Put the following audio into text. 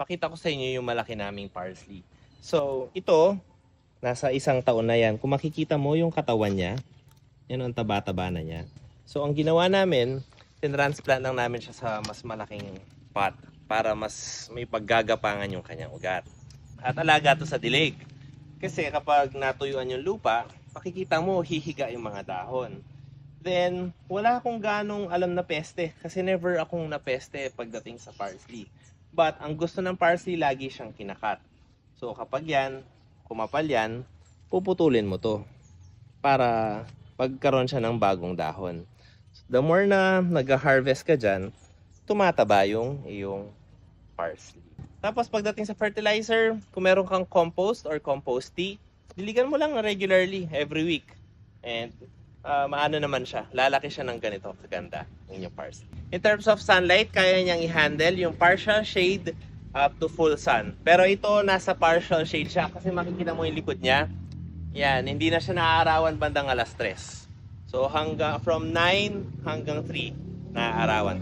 pakita ko sa inyo yung malaki naming parsley. So, ito, nasa isang taon na yan. Kung makikita mo yung katawan niya, yan ang taba-taba na niya. So, ang ginawa namin, tinransplant lang namin siya sa mas malaking pot para mas may paggagapangan yung kanyang ugat. At alaga to sa dilig. Kasi kapag natuyuan yung lupa, makikita mo hihiga yung mga dahon. Then, wala akong ganong alam na peste kasi never akong napeste pagdating sa parsley. But, ang gusto ng parsley, lagi siyang kinakat. So, kapag yan, kumapal yan, puputulin mo to para pagkaroon siya ng bagong dahon. The more na nag-harvest ka dyan, tumataba yung iyong parsley. Tapos pagdating sa fertilizer, kung meron kang compost or compost tea, diligan mo lang regularly every week. And uh, maano naman siya, lalaki siya ng ganito, kaganda yung inyong parsley. In terms of sunlight, kaya niyang i-handle yung partial shade up to full sun. Pero ito, nasa partial shade siya kasi makikita mo yung likod niya. Yan, hindi na siya naaarawan bandang alas 3. So hanggang from 9 hanggang 3 naaarawan.